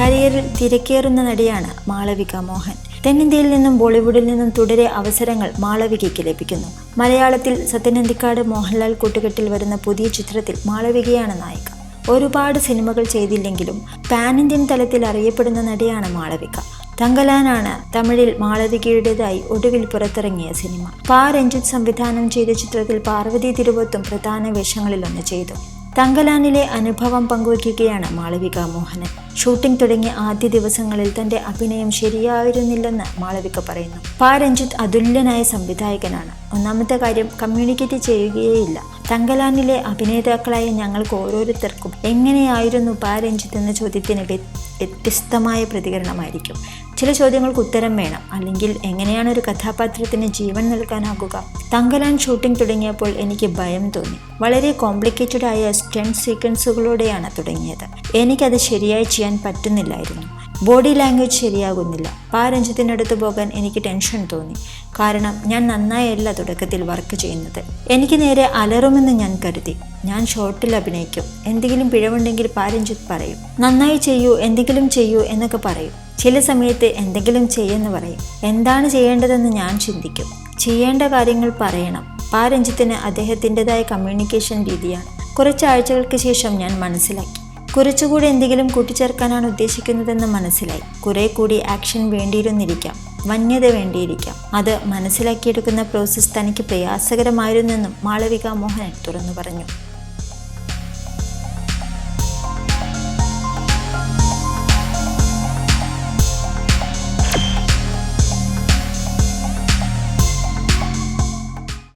കരിയറിൽ തിരക്കേറുന്ന നടിയാണ് മാളവിക മോഹൻ. തെന്നിന്ത്യയിൽ നിന്നും ബോളിവുഡിൽ നിന്നും തുടരെ അവസരങ്ങൾ മാളവികയ്ക്ക് ലഭിക്കുന്നു. മലയാളത്തിൽ സത്യനന്ദിക്കാട് മോഹൻലാൽ കൂട്ടുകെട്ടിൽ വരുന്ന പുതിയ ചിത്രത്തിൽ മാളവികയാണ് നായിക. ഒരുപാട് സിനിമകൾ ചെയ്തില്ലെങ്കിലും പാൻ ഇന്ത്യൻ തലത്തിൽ അറിയപ്പെടുന്ന നടിയാണ് മാളവിക. തങ്കലാനാണ് തമിഴിൽ മാളവികയുടേതായി ഒടുവിൽ പുറത്തിറങ്ങിയ സിനിമ. പാ രഞ്ജിത്ത് സംവിധാനം ചെയ്ത ചിത്രത്തിൽ പാർവതി തിരുവത്തും പ്രധാന വേഷങ്ങളിലൊന്ന് ചെയ്തു. തങ്കലാനിലെ അനുഭവം പങ്കുവയ്ക്കുകയാണ് മാളവിക മോഹനൻ. ഷൂട്ടിംഗ് തുടങ്ങിയ ആദ്യ ദിവസങ്ങളിൽ തന്റെ അഭിനയം ശരിയായിരുന്നില്ലെന്ന് മാളവിക പറയുന്നു. പാ രഞ്ജിത്ത് അതുല്യനായ സംവിധായകനാണ്. ഒന്നാമത്തെ കാര്യം കമ്മ്യൂണിക്കേറ്റ് ചെയ്യുകയേയില്ല. തങ്കലാനിലെ അഭിനേതാക്കളായ ഞങ്ങൾക്ക് ഓരോരുത്തർക്കും എങ്ങനെയായിരുന്നു പാ രഞ്ജിത്ത് എന്ന ചോദ്യത്തിന് വ്യ- വ്യത്യസ്തമായ പ്രതികരണമായിരിക്കും. ചില ചോദ്യങ്ങൾക്ക് ഉത്തരം വേണം. അല്ലെങ്കിൽ എങ്ങനെയാണ് ഒരു കഥാപാത്രത്തിന് ജീവൻ നൽകാനാകുക? തങ്കലാൻ ഷൂട്ടിംഗ് തുടങ്ങിയപ്പോൾ എനിക്ക് ഭയം തോന്നി. വളരെ കോംപ്ലിക്കേറ്റഡ് ആയ സ്റ്റൺ സീക്വൻസുകളോടെയാണ് തുടങ്ങിയത്. എനിക്കത് ശരിയായി ചെയ്യാൻ പറ്റുന്നില്ലായിരുന്നു. Body language ശരിയാകുന്നില്ല. പാരഞ്ജിത്തിനടുത്ത് പോകാൻ എനിക്ക് ടെൻഷൻ തോന്നി. കാരണം ഞാൻ നന്നായല്ല തുടക്കത്തിൽ വർക്ക് ചെയ്യുന്നത്. എനിക്ക് നേരെ അലറുമെന്ന് ഞാൻ കരുതി. ഞാൻ ഷോർട്ടിൽ അഭിനയിക്കും. എന്തെങ്കിലും പിഴവുണ്ടെങ്കിൽ പാരഞ്ജിത്ത് പറയും. നന്നായി ചെയ്യൂ എന്തെങ്കിലും ചെയ്യൂ എന്നൊക്കെ പറയും. ചില സമയത്ത് എന്തെങ്കിലും ചെയ്യെന്ന് പറയും. എന്താണ് ചെയ്യേണ്ടതെന്ന് ഞാൻ ചിന്തിക്കും. ചെയ്യേണ്ട കാര്യങ്ങൾ പറയണം. പാരഞ്ജിത്തിന് അദ്ദേഹത്തിന്റെതായ കമ്മ്യൂണിക്കേഷൻ രീതിയാണ്. കുറച്ച് ആഴ്ചകൾക്ക് ശേഷം ഞാൻ മനസ്സിലാക്കി. കുറച്ചുകൂടി എന്തെങ്കിലും കൂട്ടിച്ചേർക്കാനാണ് ഉദ്ദേശിക്കുന്നതെന്ന് മനസ്സിലായി. കുറെ കൂടി ആക്ഷൻ വേണ്ടിയിരുന്നിരിക്കാം. വന്യത വേണ്ടിയിരിക്കാം. അത് മനസ്സിലാക്കിയെടുക്കുന്ന പ്രോസസ്സ് തനിക്ക് പ്രയാസകരമായിരുന്നെന്നും മാളവിക മോഹനൻ തുറന്നു പറഞ്ഞു.